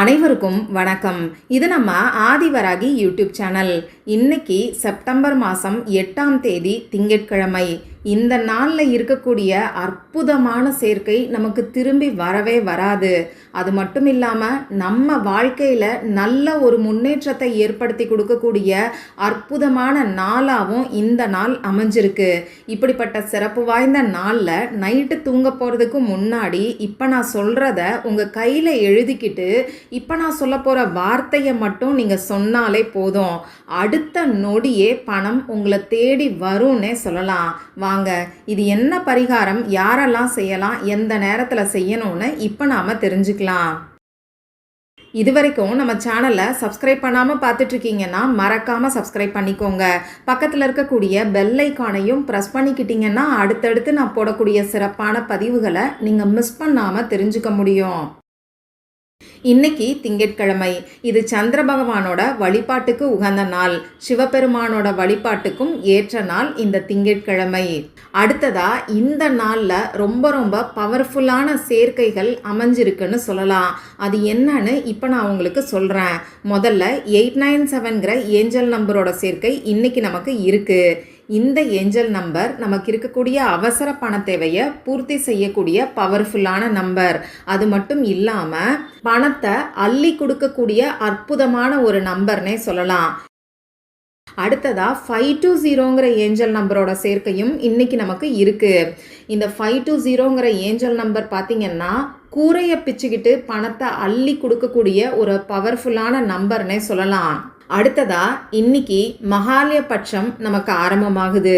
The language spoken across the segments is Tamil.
அனைவருக்கும் வணக்கம். இது நம்ம ஆதிவராகி யூடியூப் சேனல். இன்னைக்கு செப்டம்பர் மாதம் எட்டாம் தேதி திங்கட்கிழமை. இந்த நாளில் இருக்கக்கூடிய அற்புதமான சேர்க்கை நமக்கு திரும்பி வரவே வராது. அது மட்டும் இல்லாமல் நம்ம வாழ்க்கையில் நல்ல ஒரு முன்னேற்றத்தை ஏற்படுத்தி கொடுக்கக்கூடிய அற்புதமான நாளாகவும் இந்த நாள் அமைஞ்சிருக்கு. இப்படிப்பட்ட சிறப்பு வாய்ந்த நாளில் நைட்டு தூங்க போகிறதுக்கு முன்னாடி இப்போ நான் சொல்கிறத உங்கள் கையில் எழுதிக்கிட்டு இப்போ நான் சொல்ல போகிற வார்த்தையை மட்டும் நீங்கள் சொன்னாலே போதும். அடுத்த நொடியே பணம் உங்களை தேடி வரும்னே சொல்லலாம். வாங்க இது என்ன பரிகாரம்? யாரெல்லாம் செய்யலாம்? எந்த நேரத்தில் செய்யணும்னு இப்போ நாம் தெரிஞ்சுக்கலாம். இது வரைக்கும் நம்ம சேனலை சப்ஸ்கிரைப் பண்ணாமல் பார்த்துட்ருக்கீங்கன்னா மறக்காமல் சப்ஸ்கிரைப் பண்ணிக்கோங்க. பக்கத்தில் இருக்கக்கூடிய பெல் ஐக்கானையும் ப்ரெஸ் பண்ணிக்கிட்டீங்கன்னா அடுத்தடுத்து நான் போடக்கூடிய சிறப்பான பதிவுகளை நீங்கள் மிஸ் பண்ணாமல் தெரிஞ்சுக்க முடியும். இன்னைக்கு திங்கட்கிழமை. இது சந்திர பகவானோட வழிபாட்டுக்கு உகந்த நாள். சிவபெருமானோட வழிபாட்டுக்கும் ஏற்ற நாள் இந்த திங்கட்கிழமை. அடுத்ததா இந்த நாளில் ரொம்ப ரொம்ப பவர்ஃபுல்லான சேர்க்கைகள் அமைஞ்சிருக்குன்னு சொல்லலாம். அது என்னன்னு இப்போ நான் உங்களுக்கு சொல்கிறேன் முதல்ல எயிட் நைன் செவன்கிற ஏஞ்சல் நம்பரோட சேர்க்கை இன்னைக்கு நமக்கு இருக்குது இந்த ஏஞ்சல் நம்பர் நமக்கு இருக்கக்கூடிய அவசர பண தேவையை பூர்த்தி செய்யக்கூடிய பவர்ஃபுல்லான நம்பர். அது மட்டும் இல்லாமல் பணத்தை அள்ளி கொடுக்கக்கூடிய அற்புதமான ஒரு நம்பர்னே சொல்லலாம். அடுத்ததாக ஃபைவ் டூ ஜீரோங்கிற ஏஞ்சல் நம்பரோட சேர்க்கையும் இன்னைக்கு நமக்கு இருக்குது இந்த ஃபைவ் டூ ஜீரோங்கிற ஏஞ்சல் நம்பர் பார்த்திங்கன்னா கூரையை பிச்சுக்கிட்டு பணத்தை அள்ளி கொடுக்கக்கூடிய ஒரு பவர்ஃபுல்லான நம்பர்னே சொல்லலாம். அடுத்ததா இன்னைக்கு மகாலய பட்சம் நமக்கு ஆரம்பமாகுது.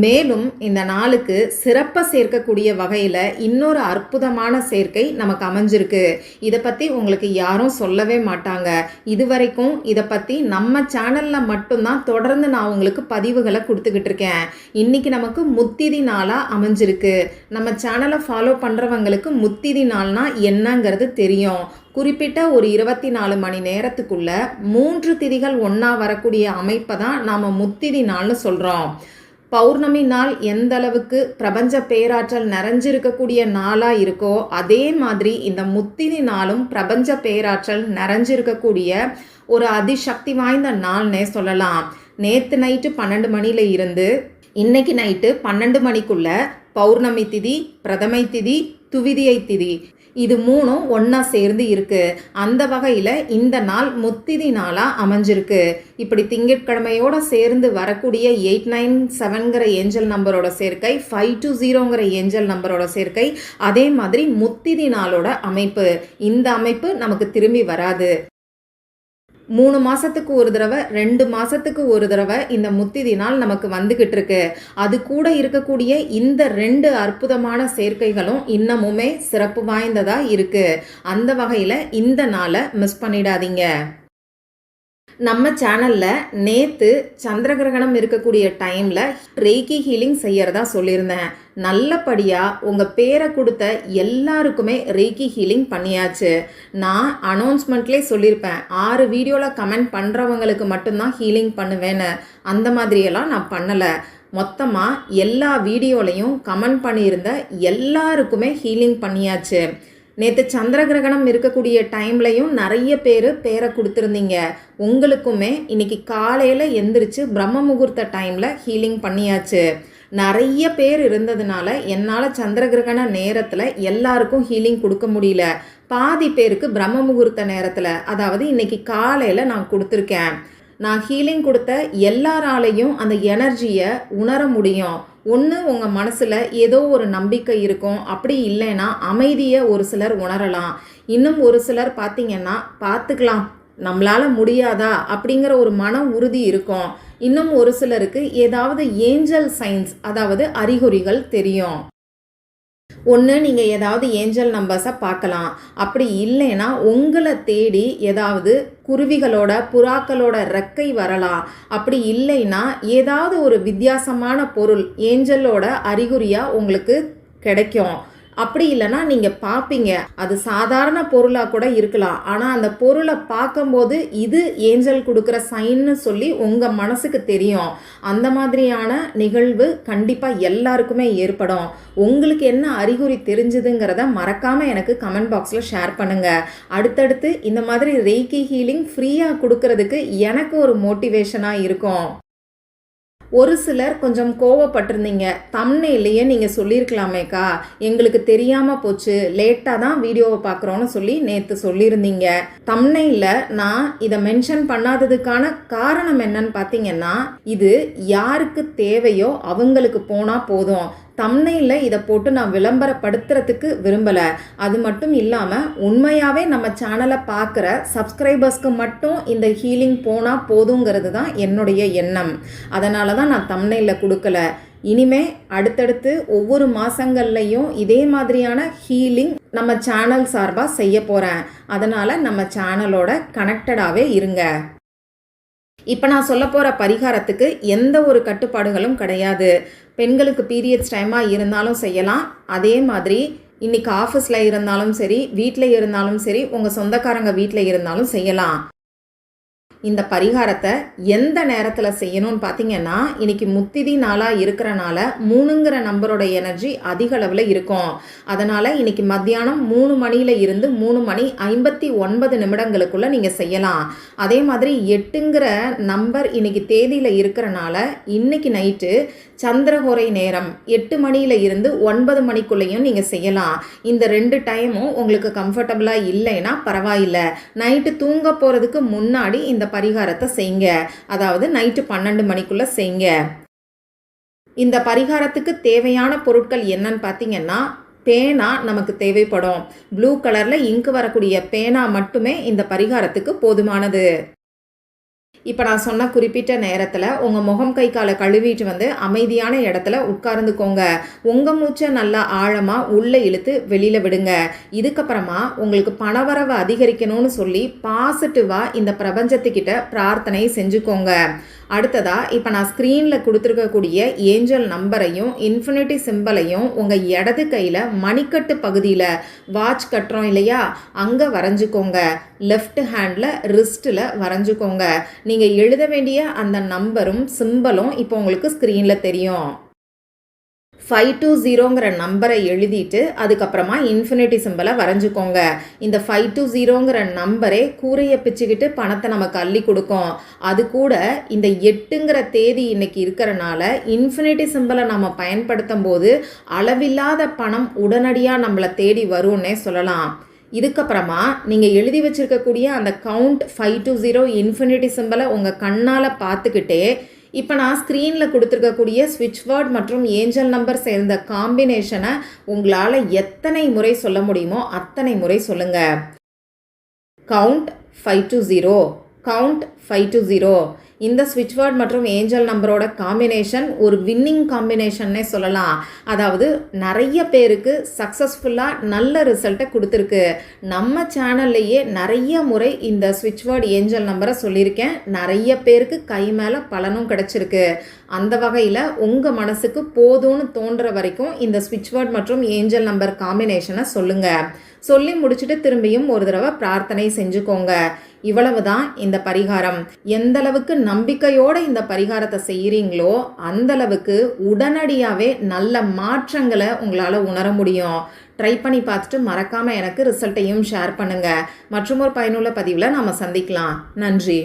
மேலும் இந்த நாளுக்கு சிறப்பை சேர்க்கக்கூடிய வகையில் இன்னொரு அற்புதமான சேர்க்கை நமக்கு அமைஞ்சிருக்கு. இதை பற்றி உங்களுக்கு யாரும் சொல்லவே மாட்டாங்க. இது வரைக்கும் இதை பற்றி நம்ம சேனலில் மட்டும்தான் தொடர்ந்து நான் உங்களுக்கு பதிவுகளை கொடுத்துக்கிட்டு இருக்கேன். இன்றைக்கி நமக்கு முத்திதி நாளாக அமைஞ்சிருக்கு. நம்ம சேனலை ஃபாலோ பண்ணுறவங்களுக்கு முத்திதி நாள்னால் என்னங்கிறது தெரியும். குறிப்பிட்ட ஒரு இருபத்தி நாலு மணி நேரத்துக்குள்ள மூன்று திதிகள் ஒன்றா வரக்கூடிய அமைப்பை தான் நாம் முத்திதி நாள்னு சொல்கிறோம் பௌர்ணமி நாள் எந்த அளவுக்கு பிரபஞ்ச பேராற்றல் நிறைஞ்சிருக்கக்கூடிய நாளாக இருக்கோ அதே மாதிரி இந்த முத்தினி நாளும் பிரபஞ்ச பேராற்றல் நிறைஞ்சிருக்கக்கூடிய ஒரு அதிசக்தி வாய்ந்த நாள்னே சொல்லலாம். நேற்று நைட்டு பன்னெண்டு மணியில் இருந்து இன்னைக்கு நைட்டு பன்னெண்டு மணிக்குள்ள பௌர்ணமி திதி பிரதமை திதி துவிதியை திதி. இது மூணும் ஒன்றா சேர்ந்து இருக்கு. அந்த வகையில் இந்த நாள் முத்திதி நாளாக அமைஞ்சிருக்கு. இப்படி திங்கட்கிழமையோட சேர்ந்து வரக்கூடிய எயிட் நைன் செவன்கிற ஏஞ்சல் நம்பரோட சேர்க்கை ஃபைவ் டூ ஜீரோங்கிற ஏஞ்சல் நம்பரோட சேர்க்கை அதே மாதிரி முத்திதி நாளோட அமைப்பு. இந்த அமைப்பு நமக்கு திரும்பி வராது. மூணு மாதத்துக்கு ஒரு தடவை ரெண்டு மாதத்துக்கு ஒரு தடவை இந்த முத்திதி நாள் நமக்கு வந்துக்கிட்டு இருக்கு அது கூட இருக்கக்கூடிய இந்த ரெண்டு அற்புதமான சேர்க்கைகளும் இன்னமுமே சிறப்பு வாய்ந்ததாக இருக்குது அந்த வகையில் இந்த நாளை மிஸ் பண்ணிடாதீங்க. நம்ம சேனலில் நேற்று சந்திரகிரகணம் இருக்கக்கூடிய டைமில் ரேக்கி ஹீலிங் செய்யறதா சொல்லியிருந்தேன். நல்லபடியாக உங்கள் பேரை கொடுத்த எல்லாருக்குமே ரேக்கி ஹீலிங் பண்ணியாச்சு. நான் அனௌன்ஸ்மெண்ட்லேயே சொல்லியிருப்பேன். ஆறு வீடியோவில் கமெண்ட் பண்ணுறவங்களுக்கு மட்டும்தான் ஹீலிங் பண்ணுவேன்னு. அந்த மாதிரியெல்லாம் நான் பண்ணலை. மொத்தமாக எல்லா வீடியோலையும் கமெண்ட் பண்ணியிருந்த எல்லாருக்குமே ஹீலிங் பண்ணியாச்சு. நேற்று சந்திர கிரகணம் இருக்கக்கூடிய டைம்லையும் நிறைய பேர் பேரை கொடுத்துருந்தீங்க. உங்களுக்குமே இன்னைக்கு காலையில் எந்திரிச்சு பிரம்ம முகூர்த்த டைமில் ஹீலிங் பண்ணியாச்சு. நிறைய பேர் இருந்ததுனால என்னால் சந்திர கிரகண நேரத்தில் எல்லாருக்கும் ஹீலிங் கொடுக்க முடியல. பாதி பேருக்கு பிரம்ம முகூர்த்த நேரத்தில் அதாவது இன்னைக்கு காலையில் நான் கொடுத்துருக்கேன். நான் ஹீலிங் கொடுத்த எல்லாராலையும் அந்த எனர்ஜியை உணர முடியும். ஒன்று உங்கள் மனசில் ஏதோ ஒரு நம்பிக்கை இருக்கும். அப்படி இல்லைன்னா அமைதியை ஒரு சிலர் உணரலாம். இன்னும் ஒரு சிலர் பார்த்தீங்கன்னா பார்த்துக்கலாம் நம்மளால் முடியாதா? அப்படிங்கிற ஒரு மன உறுதி இருக்கும். இன்னும் ஒரு சிலருக்கு ஏதாவது ஏஞ்சல் சைன்ஸ் அதாவது அறிகுறிகள் தெரியும். ஒன்று நீங்கள் ஏதாவது ஏஞ்சல் நம்பர்ஸை பார்க்கலாம். அப்படி இல்லைன்னா உங்களை தேடி ஏதாவது குருவிகளோட புறாக்களோட ரெக்கை வரலாம். அப்படி இல்லைன்னா ஏதாவது ஒரு வித்தியாசமான பொருள் ஏஞ்சலோட அறிகுறியாக உங்களுக்கு கிடைக்கும். அப்படி இல்லைன்னா நீங்கள் பார்ப்பீங்க. அது சாதாரண பொருளாக கூட இருக்கலாம். ஆனால் அந்த பொருளை பார்க்கும்போது இது ஏஞ்சல் கொடுக்குற சைன்னு சொல்லி உங்கள் மனசுக்கு தெரியும். அந்த மாதிரியான நிகழ்வு கண்டிப்பாக எல்லாருக்குமே ஏற்படும். உங்களுக்கு என்ன அறிகுறி தெரிஞ்சுதுங்கிறத மறக்காமல் எனக்கு கமெண்ட் பாக்ஸில் ஷேர் பண்ணுங்கள் அடுத்தடுத்து இந்த மாதிரி ரெய்கி ஹீலிங் ஃப்ரீயாக கொடுக்கறதுக்கு எனக்கு ஒரு மோட்டிவேஷனாக இருக்கும். ஒரு சிலர் கொஞ்சம் கோவப்பட்டிருந்தீங்க. தம்னையிலேயே நீங்கள் சொல்லியிருக்கலாமேக்கா. எங்களுக்கு தெரியாமல் போச்சு. லேட்டாக தான் வீடியோவை பார்க்குறோன்னு சொல்லி நேற்று சொல்லியிருந்தீங்க. தம்னையில் நான் இதை மென்ஷன் பண்ணாததுக்கான காரணம் என்னன்னு பார்த்தீங்கன்னா இது யாருக்கு தேவையோ அவங்களுக்கு போனால் போதும். தம்னையில் இதை போட்டு நான் விளம்பரப்படுத்துறதுக்கு விரும்பலை. அது மட்டும் இல்லாமல் உண்மையாகவே நம்ம சேனலை பார்க்குற சப்ஸ்கிரைபர்ஸ்க்கு மட்டும் இந்த ஹீலிங் போனால் போதுங்கிறது தான் என்னுடைய எண்ணம். அதனால தான் நான் தம்னையில் கொடுக்கல. இனிமே அடுத்தடுத்து ஒவ்வொரு மாதங்கள்லையும் இதே மாதிரியான ஹீலிங் நம்ம சேனல் சார்பாக செய்ய போகிறேன் அதனால் நம்ம சேனலோட கனெக்டடாகவே இருங்க. இப்போ நான் சொல்ல போகிற பரிகாரத்துக்கு எந்த ஒரு கட்டுப்பாடுகளும் கிடையாது. பெண்களுக்கு பீரியட்ஸ் டைமாக இருந்தாலும் செய்யலாம். அதே மாதிரி இன்றைக்கி ஆஃபீஸில் இருந்தாலும் சரி வீட்டில் இருந்தாலும் சரி உங்கள் சொந்தக்காரங்க வீட்டில் இருந்தாலும் செய்யலாம். இந்த பரிகாரத்தை எந்த நேரத்தில் செய்யணும்னு பார்த்தீங்கன்னா இன்னைக்கு முத்திதி நாளாக இருக்கிறனால மூணுங்கிற நம்பரோட எனர்ஜி அதிக அளவில் இருக்கும். அதனால் இன்னைக்கு மத்தியானம் மூணு மணியில் இருந்து மூணு மணி ஐம்பத்தி ஒன்பது நிமிடங்களுக்குள்ளே நீங்கள் செய்யலாம். அதே மாதிரி எட்டுங்கிற நம்பர் இன்னைக்கு தேதியில் இருக்கிறனால இன்னைக்கு நைட்டு சந்திரகோரை நேரம் எட்டு மணியில் இருந்து ஒன்பது மணிக்குள்ளேயும் நீங்கள் செய்யலாம். இந்த ரெண்டு டைமும் உங்களுக்கு கம்ஃபர்டபுளாக இல்லைன்னா பரவாயில்லை. நைட்டு தூங்க போகிறதுக்கு முன்னாடி இந்த பரிகாரத்தை செய்ங்க அதாவது நைட்டு பன்னெண்டு மணிக்குள்ளே செய்யுங்க. இந்த பரிகாரத்துக்கு தேவையான பொருட்கள் என்னன்னு பார்த்தீங்கன்னா பேனா நமக்கு தேவைப்படும். ப்ளூ கலரில் இங்கு வரக்கூடிய பேனா மட்டுமே இந்த பரிகாரத்துக்கு போதுமானது. இப்போ நான் சொன்ன குறிப்பிட்ட நேரத்தில் உங்கள் முகம் கை காலை கழுவிட்டு வந்து அமைதியான இடத்துல உட்கார்ந்துக்கோங்க. உங்கள் மூச்சை நல்லா ஆழமாக உள்ளே இழுத்து வெளியில் விடுங்க. இதுக்கப்புறமா உங்களுக்கு பணவரவை அதிகரிக்கணும்னு சொல்லி பாசிட்டிவாக இந்த பிரபஞ்சத்துக்கிட்ட பிரார்த்தனை செஞ்சுக்கோங்க. அடுத்ததாக இப்போ நான் ஸ்க்ரீனில் கொடுத்துருக்கக்கூடிய ஏஞ்சல் நம்பரையும் இன்ஃபினிட்டி சிம்பலையும் உங்கள் இடது கையில் மணிக்கட்டு பகுதியில் வாட்ச் கட்டுறோம் இல்லையா? அங்கே வரைஞ்சிக்கோங்க. Left handle ரிஸ்ட்டில் வரைஞ்சிக்கோங்க. நீங்கள் எழுத வேண்டிய அந்த நம்பரும் சிம்பலும் இப்போ உங்களுக்கு ஸ்க்ரீனில் தெரியும். ஃபைவ் டூ ஜீரோங்கிற நம்பரை எழுதிட்டு அதுக்கப்புறமா இன்ஃபினிட்டி சிம்பிளை வரைஞ்சிக்கோங்க. இந்த ஃபைவ் டூ ஜீரோங்கிற நம்பரே கூரையை பிச்சுக்கிட்டு பணத்தை நமக்கு அள்ளி கொடுக்கும். அது கூட இந்த எட்டுங்கிற தேதி இன்னைக்கு இருக்கிறனால இன்ஃபினிட்டி சிம்பிளை நம்ம பயன்படுத்தும் போது அளவில்லாத பணம் உடனடியாக நம்மளை தேடி வரும்னே சொல்லலாம். இதுக்கப்புறமா நீங்கள் எழுதி வச்சுருக்கக்கூடிய அந்த count five two zero infinity சிம்பிளை உங்கள் கண்ணால் பார்த்துக்கிட்டே இப்போ நான் ஸ்க்ரீனில் கொடுத்துருக்கக்கூடிய ஸ்விட்ச் வேர்ட் மற்றும் ஏஞ்சல் நம்பர் சேர்ந்த காம்பினேஷனை உங்களால் எத்தனை முறை சொல்ல முடியுமோ அத்தனை முறை சொல்லுங்கள் count five two zero count five two zero இந்த ஸ்விட்ச் வேர்ட் மற்றும் ஏஞ்சல் நம்பரோட காம்பினேஷன் ஒரு வின்னிங் காம்பினேஷன்னே சொல்லலாம். அதாவது நிறைய பேருக்கு சக்ஸஸ்ஃபுல்லாக நல்ல ரிசல்ட்டை கொடுத்துருக்கு. நம்ம சேனல்லையே நிறைய முறை இந்த ஸ்விட்ச் வேர்ட் ஏஞ்சல் நம்பரை சொல்லியிருக்கேன். நிறைய பேருக்கு கை மேலே பலனும் கிடச்சிருக்கு. அந்த வகையில் உங்கள் மனசுக்கு போதும்னு தோன்ற வரைக்கும் இந்த ஸ்விட்ச் வேர்ட் மற்றும் ஏஞ்சல் நம்பர் காம்பினேஷனை சொல்லுங்கள் சொல்லி முடிச்சுட்டு திரும்பியும் ஒரு தடவை பிரார்த்தனை செஞ்சுக்கோங்க. இவ்வளவு தான் இந்த பரிகாரம். எந்த அளவுக்கு நம்பிக்கையோடு இந்த பரிகாரத்தை செய்கிறீங்களோ அந்தளவுக்கு உடனடியாகவே நல்ல மாற்றங்களை உங்களால் உணர முடியும். ட்ரை பண்ணி பார்த்துட்டு மறக்காமல் எனக்கு ரிசல்ட்டையும் ஷேர் பண்ணுங்கள் மற்றும் ஒரு பயனுள்ள பதிவில் நாம் சந்திக்கலாம். நன்றி.